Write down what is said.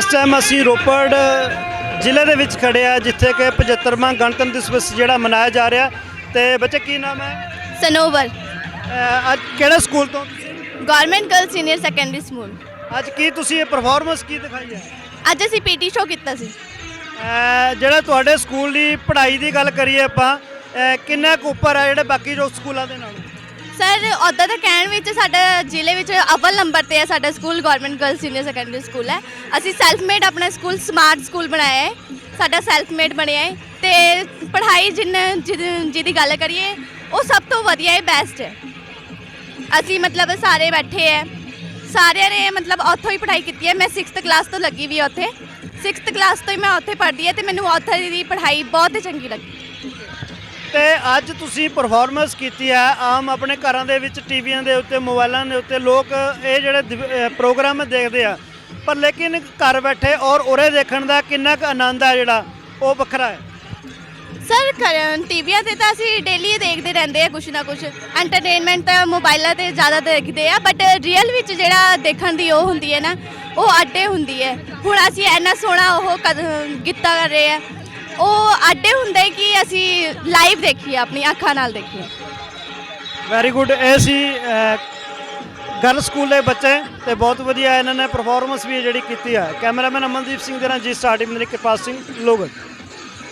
ਇਸ ਟਾਈਮ ਅਸੀਂ ਰੋਪੜ ਜ਼ਿਲ੍ਹੇ ਦੇ ਵਿੱਚ ਖੜੇ ਆ ਜਿੱਥੇ ਕਿ 75ਵਾਂ ਗਣਤੰਤਰ ਦਿਵਸ ਜਿਹੜਾ ਮਨਾਇਆ ਜਾ ਰਿਹਾ। ਤੇ ਬੱਚੇ ਕੀ ਨਾਮ ਹੈ? ਸਨੋਵਰ। ਅਹ ਅੱਜ ਕਿਹੜੇ ਸਕੂਲ ਤੋਂ? Government girl senior secondary school. ਅੱਜ ਕੀ ਤੁਸੀਂ ਇਹ ਪਰਫਾਰਮੈਂਸ ਕੀ ਦਿਖਾਈ ਹੈ? ਅੱਜ ਅਸੀਂ ਪੀਟੀ ਸ਼ੋ ਕੀਤਾ ਸੀ। ਅਹ ਜਿਹੜਾ ਤੁਹਾਡੇ ਸਕੂਲ ਦੀ ਪੜ੍ਹਾਈ ਦੀ ਗੱਲ ਕਰੀਏ ਆਪਾਂ ਅਹ ਕਿੰਨਾ ਕੁ ਉੱਪਰ ਹੈ ਜਿਹੜੇ ਬਾਕੀ ਜੋ ਸਕੂਲਾਂ ਦੇ ਨਾਲੋਂ? ਸਰ ਉੱਦਾਂ ਤਾਂ ਕਹਿਣ ਵਿੱਚ ਸਾਡਾ ਜ਼ਿਲ੍ਹੇ ਵਿੱਚ ਅਵਲ ਨੰਬਰ ਤੇ ਹੈ, ਸਾਡਾ school government girl senior secondary school ਹੈ। ਅਸੀਂ ਸੈਲਫ ਮੇਡ ਆਪਣਾ ਸਕੂਲ ਸਮਾਰਟ ਸਕੂਲ ਬਣਾਇਆ ਹੈ। ਸਾਡਾ ਸੈਲਫ ਮੇਡ ਬਣਿਆ ਹੈ ਤੇ ਪੜ੍ਹਾਈ ਜਿੰਨ ਜਿਹਦੀ ਜਿਹਦੀ ਗੱਲ ਕਰੀਏ, ਉਹ ਸਭ ਤੋਂ ਵਧੀਆ ਹੈ ਬੈਸਟ ਹੈ। ਅਸੀਂ ਮਤਲਬ ਸਾਰੇ ਬੈਠੇ ਹੈ। ਸਾਰਿਆਂ ਨੇ ਮਤਲਬ ਉੱਥੋਂ ਹੀ ਪੜ੍ਹਾਈ ਕੀਤੀ ਹੈ। ਮੈਂ 6th ਕਲਾਸ ਤੋਂ ਲੱਗੀ ਵੀ ਹਾਂ ਉੱਥੇ। 6th ਕਲਾਸ ਤੋਂ ਹੀ ਮੈਂ ਉੱਥੇ ਪੜ੍ਹਦੀ ਹੈ ਤੇ ਮੈਨੂੰ ਉੱਥੇ ਦੀ ਪੜ੍ਹਾਈ ਬਹੁਤ ਚੰਗੀ ਲੱਗੀ। ਤੇ ਅੱਜ ਤੁਸੀਂ ਪਰਫਾਰਮੈਂਸ ਕੀਤੀ ਹੈ। ਆਮ ਆਪਣੇ ਘਰਾਂ ਦੇ ਵਿੱਚ ਟੀਵੀਆਂ ਦੇ ਉੱਤੇ ਮੋਬਾਈਲਾਂ ਦੇ ਉੱਤੇ ਲੋਕ ਇਹ ਜਿਹੜੇ ਦਿਵ- ਅਹ ਪ੍ਰੋਗਰਾਮ ਦੇਖਦੇ ਆ। ਪਰ ਲੇਕਿਨ ਘਰ ਬੈਠੇ ਔਰ ਉਰੇ ਦੇਖਣ ਦਾ ਕਿੰਨਾ ਕੁ ਆਨੰਦ ਹੈ ਜਿਹੜਾ, ਉਹ ਵੱਖਰਾ ਹੈ। ਸਰ ਟੀਵੀਆਂ ਤੇ ਤਾਂ ਅਸੀਂ ਡੇਲੀ ਦੇਖਦੇ ਰਹਿੰਦੇ ਆ ਕੁਛ ਨਾ ਕੁਛ। ਐਂਟਰਟੇਨਮੈਂਟ ਤਾਂ ਮੋਬਾਈਲਾਂ ਤੇ ਜ਼ਿਆਦਾ ਦੇਖਦੇ ਆ ਬਟ ਰੀਅਲ ਵਿੱਚ ਜਿਹੜਾ ਦੇਖਣ ਦੀ ਉਹ ਹੁੰਦੀ ਹੈ ਨਾ, ਉਹ ਆਡੇ ਹੁੰਦੀ ਹੈ। ਹੁਣ ਅਸੀਂ ਇੰਨਾ ਸੋਹਣਾ ਉਹ ਕਦ- ਗਿੱਧਾ ਕਰ ਰਹੇ ਆ। ਉਹ ਆਡੇ ਅਸੀਂ ਲਾਈਵ ਦੇਖੀਏ ਆਪਣੀ ਅੱਖਾਂ ਨਾਲ ਦੇਖੀਏ ਵੈਰੀ ਗੁੱਡ ਇਹ ਸੀ ਗਰਲ ਸਕੂਲ ਦੇ ਬੱਚੇ ਤੇ ਬਹੁਤ ਵਧੀਆ ਇਹਨਾਂ ਨੇ ਪਰਫਾਰਮੈਂਸ ਵੀ ਜਿਹੜੀ ਕੀਤੀ ਹੈ ਕੈਮਰਾਮੈਨ ਅਮਨਦੀਪ ਸਿੰਘ ਦੇ ਨਾਲ ਜੀ ਸਟਾਰ ਟੀਮ ਦੇ ਕਿਰਪਾਲ ਸਿੰਘ ਲੋਗਨ।